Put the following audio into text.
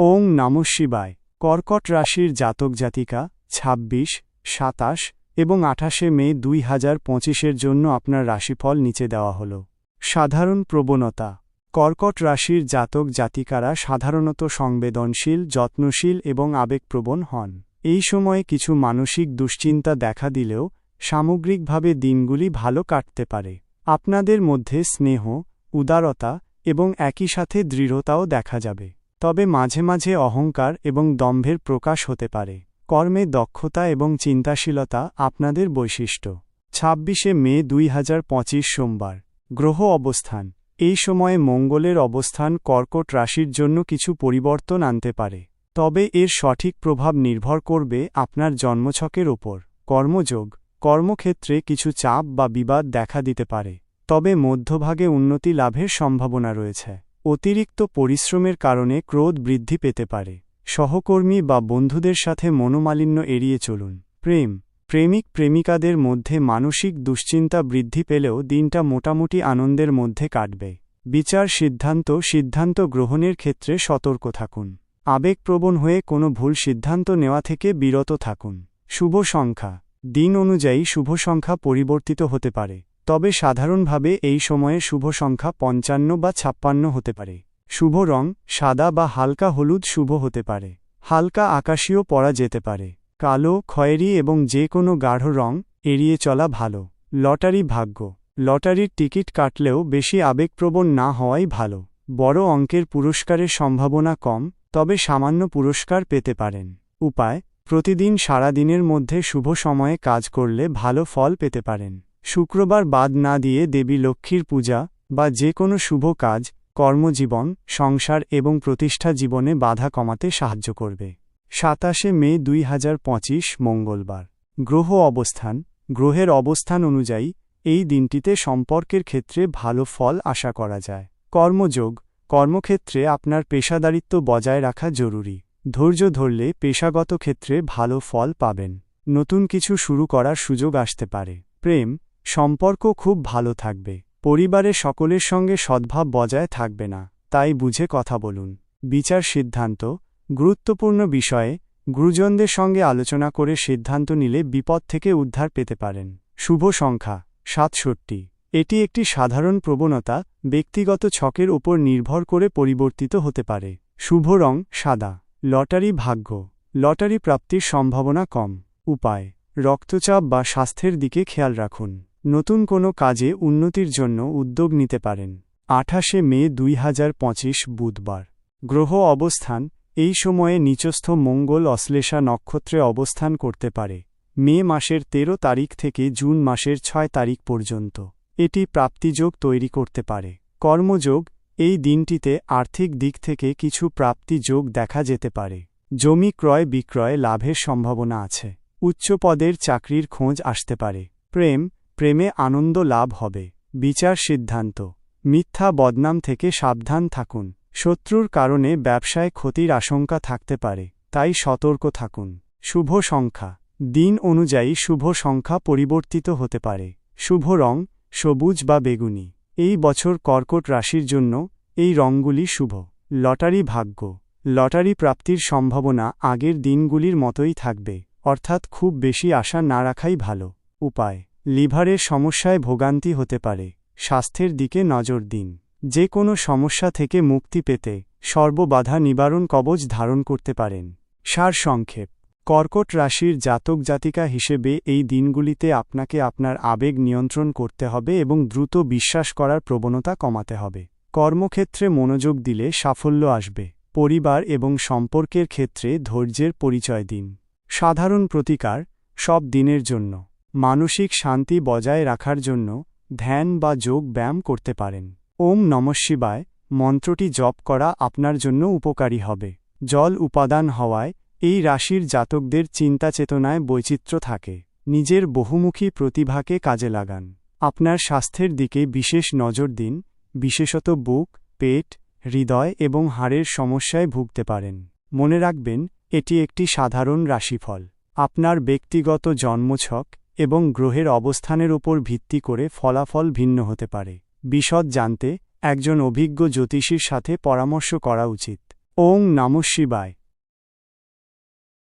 ওং নম শিবায়। কর্কট রাশির জাতক জাতিকা, ছাব্বিশ, সাতাশ এবং আঠাশে মে দুই হাজার পঁচিশের জন্য আপনার রাশিফল নিচে দেওয়া হল। সাধারণ প্রবণতা। কর্কট রাশির জাতক জাতিকারা সাধারণত সংবেদনশীল, যত্নশীল এবং আবেগপ্রবণ হন। এই সময়ে কিছু মানসিক দুশ্চিন্তা দেখা দিলেও সামগ্রিকভাবে দিনগুলি ভালো কাটতে পারে। আপনাদের মধ্যে স্নেহ, উদারতা এবং একই সাথে দৃঢ়তাও দেখা যাবে। তবে মাঝে মাঝে অহংকার এবং দম্ভের প্রকাশ হতে পারে। কর্মে দক্ষতা এবং চিন্তাশীলতা আপনাদের বৈশিষ্ট্য। ছাব্বিশে মে দুই হাজার পঁচিশ সোমবার। গ্রহ অবস্থান। এই সময়ে মঙ্গলের অবস্থান কর্কট রাশির জন্য কিছু পরিবর্তন আনতে পারে। তবে এর সঠিক প্রভাব নির্ভর করবে আপনার জন্মছকের ওপর। কর্মযোগ। কর্মক্ষেত্রে কিছু চাপ বা বিবাদ দেখা দিতে পারে। তবে মধ্যভাগে উন্নতি লাভের সম্ভাবনা রয়েছে। অতিরিক্ত পরিশ্রমের কারণে ক্রোধ বৃদ্ধি পেতে পারে। সহকর্মী বা বন্ধুদের সাথে মনোমালিন্য এড়িয়ে চলুন। প্রেম। প্রেমিক প্রেমিকাদের মধ্যে মানসিক দুশ্চিন্তা বৃদ্ধি পেলেও দিনটা মোটামুটি আনন্দের মধ্যে কাটবে। বিচার সিদ্ধান্ত সিদ্ধান্ত গ্রহণের ক্ষেত্রে সতর্ক থাকুন। আবেগপ্রবণ হয়ে কোনো ভুল সিদ্ধান্ত নেওয়া থেকে বিরত থাকুন। শুভ সংখ্যা। দিন অনুযায়ী শুভ সংখ্যা পরিবর্তিত হতে পারে। তবে সাধারণভাবে এই সময়ে শুভ সংখ্যা পঞ্চান্ন বা ছাপ্পান্ন হতে পারে। শুভ রং সাদা বা হালকা হলুদ শুভ হতে পারে। হালকা আকাশীয় পরা যেতে পারে। কালো, খয়েরি এবং যে কোনো গাঢ় রং এড়িয়ে চলা ভালো। লটারি ভাগ্য। লটারির টিকিট কাটলেও বেশি আবেগপ্রবণ না হওয়াই ভালো। বড় অঙ্কের পুরস্কারের সম্ভাবনা কম, তবে সামান্য পুরস্কার পেতে পারেন। উপায়, প্রতিদিন সারা দিনের মধ্যে শুভ সময়ে কাজ করলে ভালো ফল পেতে পারেন। শুক্রবার বাদ না দিয়ে দেবী লক্ষ্মীর পূজা বা যে কোনো শুভ কাজ, কর্মজীবন, সংসার এবং প্রতিষ্ঠা জীবনে বাধা কমাতে সাহায্য করবে। সাতাশে মে দুই হাজার পঁচিশ, মঙ্গলবার। গ্রহ অবস্থান। গ্রহের অবস্থান অনুযায়ী এই দিনটিতে সম্পর্কের ক্ষেত্রে ভালো ফল আশা করা যায়। কর্মযোগ। কর্মক্ষেত্রে আপনার পেশাদারিত্ব বজায় রাখা জরুরি। ধৈর্য ধরলে পেশাগত ক্ষেত্রে ভালো ফল পাবেন। নতুন কিছু শুরু করার সুযোগ আসতে পারে। প্রেম। সম্পর্ক খুব ভালো থাকবে। পরিবারে সকলের সঙ্গে সদ্ভাব বজায় থাকবে না, তাই বুঝে কথা বলুন। বিচার সিদ্ধান্ত, গুরুত্বপূর্ণ বিষয়ে গুরুজনদের সঙ্গে আলোচনা করে সিদ্ধান্ত নিলে বিপদ থেকে উদ্ধার পেতে পারেন। শুভ সংখ্যা, সাতষট্টি। এটি একটি সাধারণ প্রবণতা, ব্যক্তিগত ছকের ওপর নির্ভর করে পরিবর্তিত হতে পারে। শুভ রং, সাদা। লটারি ভাগ্য। লটারি প্রাপ্তির সম্ভাবনা কম। উপায়, রক্তচাপ বা স্বাস্থ্যের দিকে খেয়াল রাখুন। নতুন কোনো কাজে উন্নতির জন্য উদ্যোগ নিতে পারেন। আঠাশে মে দুই হাজার পঁচিশ বুধবার। গ্রহ অবস্থান, এই সময়ে নিচস্থ মঙ্গল অশ্লেষা নক্ষত্রে অবস্থান করতে পারে। মে মাসের ১৩ তারিখ থেকে জুন মাসের ছয় তারিখ পর্যন্ত। এটি প্রাপ্তিযোগ তৈরি করতে পারে। কর্মযোগ, এই দিনটিতে আর্থিক দিক থেকে কিছু প্রাপ্তি যোগ দেখা যেতে পারে। জমি ক্রয় বিক্রয় লাভের সম্ভাবনা আছে। উচ্চপদের চাকরির খোঁজ আসতে পারে। প্রেম প্রেমে আনন্দ লাভ হবে। বিচার সিদ্ধান্ত। মিথ্যা বদনাম থেকে সাবধান থাকুন। শত্রুর কারণে ব্যবসায় ক্ষতির আশঙ্কা থাকতে পারে, তাই সতর্ক থাকুন। শুভ সংখ্যা। দিন অনুযায়ী শুভ সংখ্যা পরিবর্তিত হতে পারে। শুভ রং, সবুজ বা বেগুনি। এই বছর কর্কট রাশির জন্য এই রঙগুলি শুভ। লটারি ভাগ্য। লটারি প্রাপ্তির সম্ভাবনা আগের দিনগুলির মতোই থাকবে, অর্থাৎ খুব বেশি আশা না রাখাই ভালো। উপায়। লিভারের সমস্যায় ভোগান্তি হতে পারে। স্বাস্থ্যের দিকে নজর দিন। যে কোনো সমস্যা থেকে মুক্তি পেতে সর্ববাধা নিবারণ কবচ ধারণ করতে পারেন। সার সংক্ষেপ। কর্কট রাশির জাতক জাতিকা হিসেবে এই দিনগুলিতে আপনাকে আপনার আবেগ নিয়ন্ত্রণ করতে হবে এবং দ্রুত বিশ্বাস করার প্রবণতা কমাতে হবে। কর্মক্ষেত্রে মনোযোগ দিলে সাফল্য আসবে। পরিবার এবং সম্পর্কের ক্ষেত্রে ধৈর্যের পরিচয় দিন। সাধারণ প্রতিকার সব দিনের জন্য। মানসিক শান্তি বজায় রাখার জন্য ধ্যান বা যোগ ব্যায়াম করতে পারেন। ওম নমঃশিবায় মন্ত্রটি জপ করা আপনার জন্য উপকারী হবে। জল উপাদান হওয়ায় এই রাশির জাতকদের চিন্তা চেতনায় বৈচিত্র্য থাকে। নিজের বহুমুখী প্রতিভাকে কাজে লাগান। আপনার স্বাস্থ্যের দিকে বিশেষ নজর দিন, বিশেষত বুক, পেট, হৃদয় এবং হাড়ের সমস্যায় ভুগতে পারেন। মনে রাখবেন, এটি একটি সাধারণ রাশিফল। আপনার ব্যক্তিগত জন্মছক এবং গ্রহের অবস্থানের ওপর ভিত্তি করে ফলাফল ভিন্ন হতে পারে। বিশদ জানতে একজন অভিজ্ঞ জ্যোতিষীর সাথে পরামর্শ করা উচিত। ওং নম শিবায়।